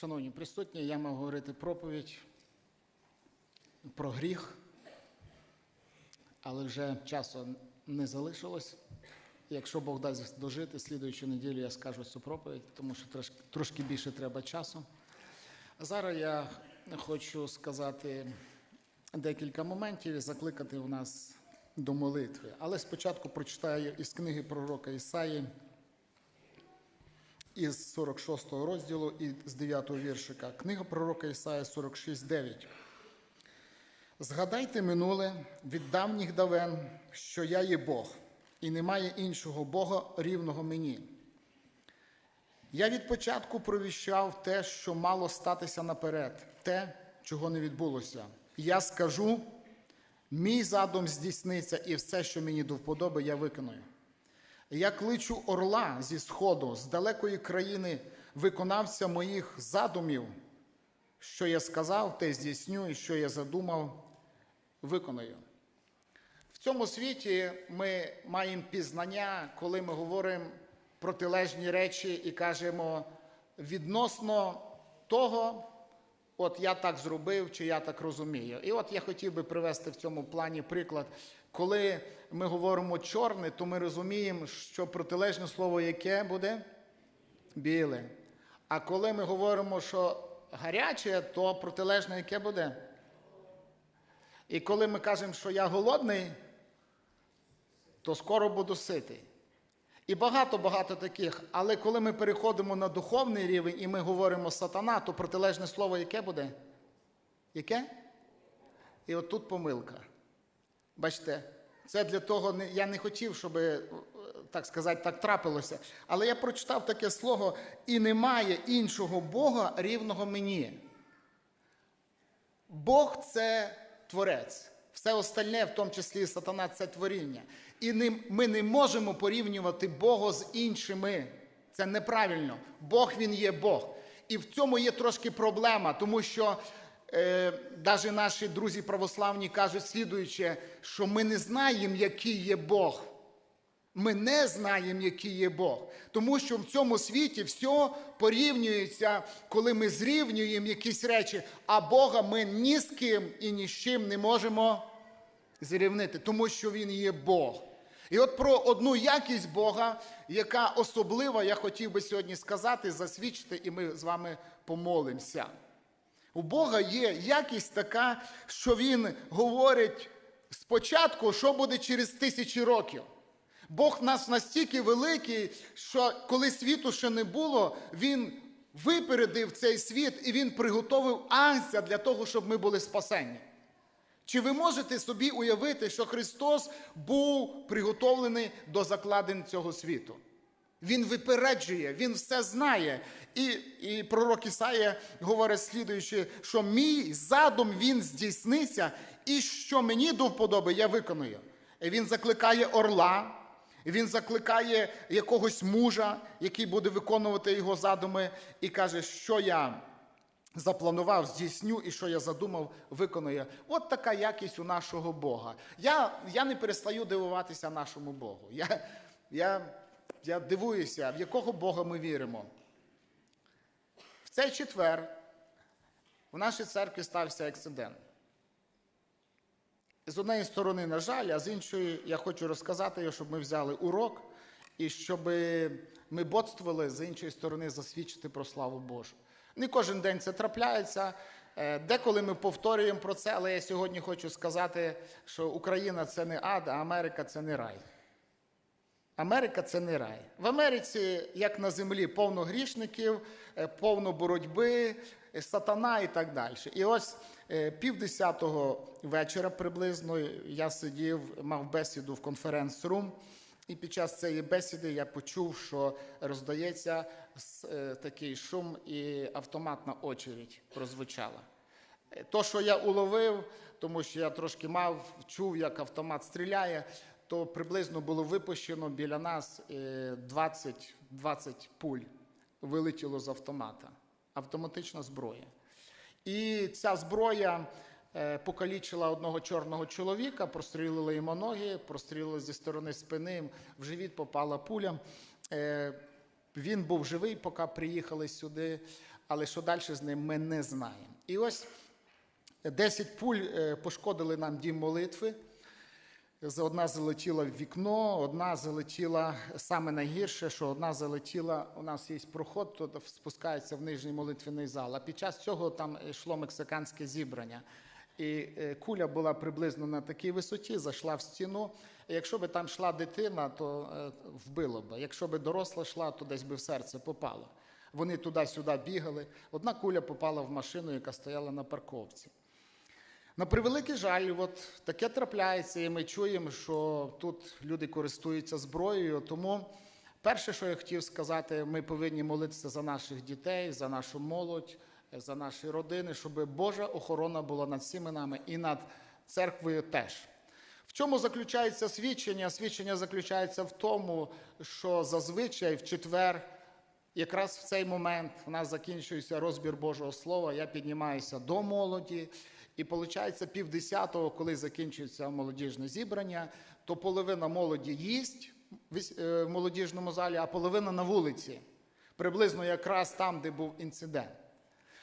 Шановні присутні, я мав говорити проповідь про гріх, але вже часу не залишилось. Якщо Бог дасть дожити, слідуючу неділю я скажу цю проповідь, тому що трошки, більше треба часу. Зараз я хочу сказати декілька моментів і закликати в нас до молитви. Але спочатку прочитаю із книги пророка Ісаї, із 46 розділу і з 9 віршика. Книга пророка Ісаї 46.9. Згадайте минуле від давніх давен, що я є Бог, і немає іншого Бога рівного мені. Я від початку провіщав те, що мало статися наперед, те, чого не відбулося. Я скажу, мій задум здійсниться, і все, що мені до вподоби, я виконую. Я кличу орла зі сходу, з далекої країни, виконавця моїх задумів, що я сказав, те здійсню, і що я задумав, виконую. В цьому світі ми маємо пізнання, коли ми говоримо протилежні речі і кажемо відносно того, от я так зробив, чи я так розумію. І от я хотів би привести в цьому плані приклад. Коли ми говоримо чорне, то ми розуміємо, що протилежне слово яке буде? Біле. А коли ми говоримо, що гаряче, то протилежне яке буде? І коли ми кажемо, що я голодний, то скоро буду ситий. І багато-багато таких. Але коли ми переходимо на духовний рівень і ми говоримо сатана, то протилежне слово яке буде? Яке? І от тут помилка. Бачите, це для того, я не хотів, щоб, е, так сказати, так трапилося. Але я прочитав таке слово, і немає іншого Бога рівного мені. Бог це творець. Все остальне, в тому числі сатана, це творіння. І ми не можемо порівнювати Бога з іншими. Це неправильно. Бог він є Бог. І в цьому є трошки проблема, тому що навіть наші друзі православні кажуть слідуюче, що ми не знаємо, який є Бог. Ми не знаємо, який є Бог. Тому що в цьому світі все порівнюється, коли ми зрівнюємо якісь речі, а Бога ми ні з ким і ні з чим не можемо зрівнити, тому що Він є Бог. І от про одну якість Бога, яка особлива, я хотів би сьогодні сказати, засвідчити, і ми з вами помолимося. У Бога є якість така, що Він говорить спочатку, що буде через тисячі років. Бог нас настільки великий, що коли світу ще не було, Він випередив цей світ і Він приготовив ангця для того, щоб ми були спасені. Чи ви можете собі уявити, що Христос був приготовлений до закладень цього світу? Він випереджує, він все знає. І, і пророк Ісая говорить слідуючи, що мій задум він здійсниться, і що мені до вподоби, я виконую. Він закликає орла, він закликає якогось мужа, який буде виконувати його задуми, і каже, що я запланував, здійсню, і що я задумав, виконую. От така якість у нашого Бога. Я, я не перестаю дивуватися нашому Богу. Я, я, я дивуюся, в якого Бога ми віримо. В цей четвер в нашій церкві стався ексцидент. З однієї сторони, на жаль, а з іншої, я хочу розказати, щоб ми взяли урок і щоб ми бодствували, з іншої сторони, засвідчити про славу Божу. Не кожен день це трапляється. Е, Деколи ми повторюємо про це, але я сьогодні хочу сказати, що Україна це не ад, а Америка це не рай. Америка це не рай. В Америці, як на землі, повно грішників, е, повно боротьби, е, сатана і так далі. І ось е, півдесятого вечора приблизно я сидів, мав бесіду в конференц-рум, і під час цієї бесіди я почув, що роздається такий шум, і автоматна очередь прозвучала. То, що я уловив, тому що я трошки мав, чув, як автомат стріляє, то приблизно було випущено біля нас е, 20, 20 пуль вилетіло з автомата. Автоматична зброя. І ця зброя е, покалічила одного чорного чоловіка, прострілила йому ноги, прострілила зі сторони спини, в живіт попала пуля. Е, Він був живий, поки приїхали сюди. але що далі з ним ми не знаємо. І ось 10 пуль пошкодили нам дім молитви. Одна залетіла в вікно, одна залетіла саме найгірше, що одна залетіла. У нас є проход, тут спускається в нижній молитвений зал. А під час цього там йшло мексиканське зібрання. І е, куля була приблизно на такій висоті, зайшла в стіну. Якщо би там йшла дитина, то е, вбило б. Якщо би доросла йшла, то десь би в серце попала. Вони туди-сюди бігали. Одна куля попала в машину, яка стояла на парковці. На превеликий жаль, от таке трапляється, і ми чуємо, що тут люди користуються зброєю. Тому перше, що я хотів сказати, ми повинні молитися за наших дітей, за нашу молодь, за наші родини, щоб Божа охорона була над всіми нами і над церквою теж. В чому заключається свідчення? Свідчення заключається в тому, що зазвичай в четвер, якраз в цей момент, в нас закінчується розбір Божого Слова, я піднімаюся до молоді. І виходить, півдесятого, коли закінчується молодіжне зібрання, то половина молоді їсть е, в молодіжному залі, а половина на вулиці. Приблизно якраз там, де був інцидент.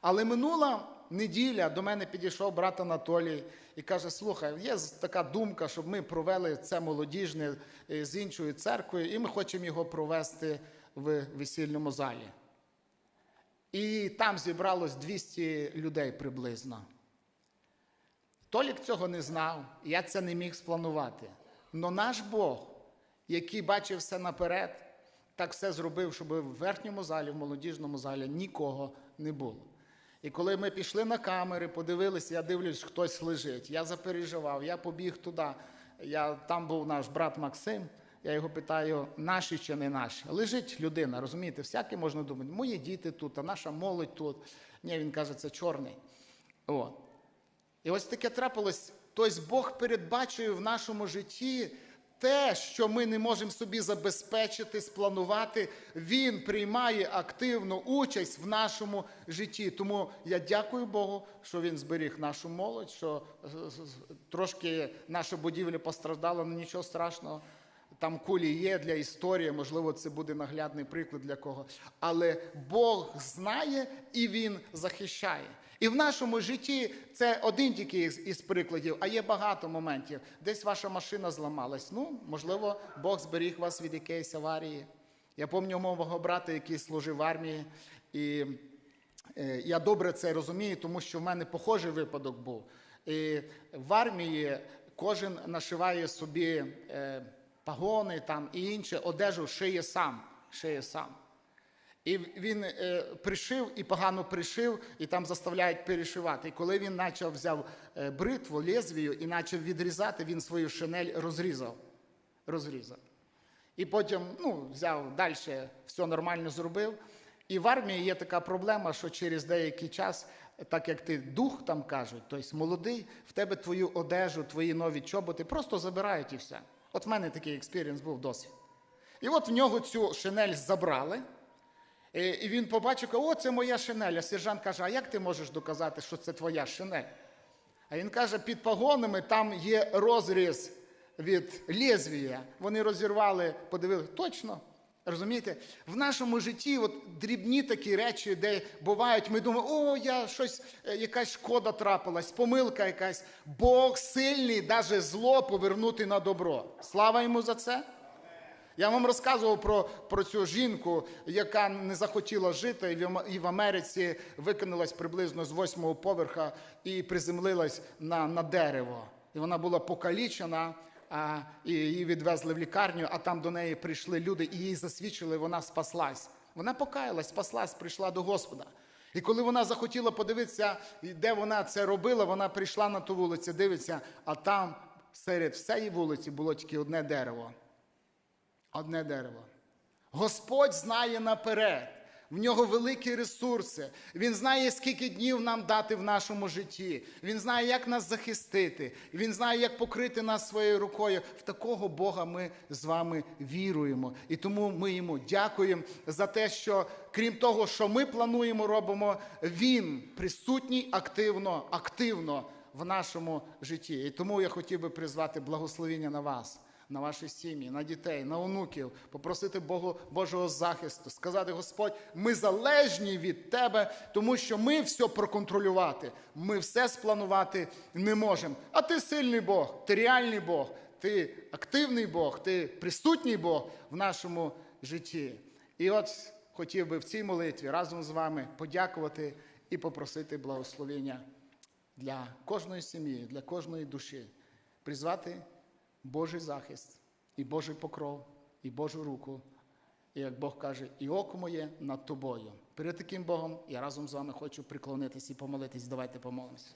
Але минула неділя до мене підійшов брат Анатолій і каже: слухай, є така думка, щоб ми провели це молодіжне е, з іншою церквою, і ми хочемо його провести в весільному залі. І там зібралось 200 людей приблизно. Толік цього не знав, я це не міг спланувати. Но наш Бог, який бачив все наперед, так все зробив, щоб в верхньому залі, в молодіжному залі нікого не було. І коли ми пішли на камери, подивилися, я дивлюсь, хтось лежить. Я запереживав, я побіг туди. Я, там був наш брат Максим. Я його питаю, наші чи не наші. Лежить людина, розумієте, всяке можна думати. Мої діти тут, а наша молодь тут. Ні, він каже, це чорний. От. І ось таке трапилось. Тобто Бог передбачує в нашому житті те, що ми не можемо собі забезпечити, спланувати. Він приймає активну участь в нашому житті. Тому я дякую Богу, що він зберіг нашу молодь, що трошки наша будівля постраждала, але нічого страшного. Там кулі є для історії, можливо, це буде наглядний приклад для кого. Але Бог знає і Він захищає. І в нашому житті це один тільки із, прикладів, а є багато моментів. Десь ваша машина зламалась. Ну, можливо, Бог зберіг вас від якоїсь аварії. Я пам'ятаю мого брата, який служив в армії, і Е, Я добре це розумію, тому що в мене похожий випадок був. І в армії кожен нашиває собі е, пагони там і інше, одежу шиє сам. Шиє сам. І він е, пришив і погано пришив, і там заставляють перешивати. І коли він почав взяв е, бритву, лезвію і почав відрізати, він свою шинель розрізав. розрізав. І потім ну, взяв далі, все нормально зробив. І в армії є така проблема, що через деякий час, так як ти дух там кажуть, тобто молодий, в тебе твою одежу, твої нові чоботи просто забирають і все. От в мене такий експірієнс був досвід. І от в нього цю шинель забрали. І він побачив, о, це моя шинель. А сержант каже, а як ти можеш доказати, що це твоя шинель? А він каже, під погонами там є розріз від лезвія. Вони розірвали, подивилися, точно. Розумієте, в нашому житті от дрібні такі речі, де бувають, ми думаємо, о, я щось, е, якась шкода трапилась, помилка якась. Бог сильний, навіть зло повернути на добро. Слава йому за це. Я вам розказував про, про цю жінку, яка не захотіла жити, і в, Америці викинулась приблизно з восьмого поверха і приземлилась на, на дерево. І вона була покалічена, і її відвезли в лікарню, а там до неї прийшли люди і їй засвідчили, вона спаслась. Вона покаялась, спаслась, прийшла до Господа. І коли вона захотіла подивитися, де вона це робила, вона прийшла на ту вулицю, дивиться, а там серед всієї вулиці було тільки одне дерево одне дерево. Господь знає наперед. В нього великі ресурси. Він знає, скільки днів нам дати в нашому житті. Він знає, як нас захистити. Він знає, як покрити нас своєю рукою. В такого Бога ми з вами віруємо. І тому ми йому дякуємо за те, що крім того, що ми плануємо, робимо, він присутній активно, активно в нашому житті. І тому я хотів би призвати благословення на вас. На ваші сім'ї, на дітей, на онуків, попросити Богу, Божого захисту, сказати, Господь, ми залежні від Тебе, тому що ми все проконтролювати, ми все спланувати не можемо. А ти сильний Бог, ти реальний Бог, ти активний Бог, ти присутній Бог в нашому житті. І от хотів би в цій молитві разом з вами подякувати і попросити благословення для кожної сім'ї, для кожної душі, призвати Божий захист, і Божий покров, і Божу руку. І як Бог каже, і око моє над тобою. Перед таким Богом я разом з вами хочу приклонитись і помолитись. Давайте помолимося.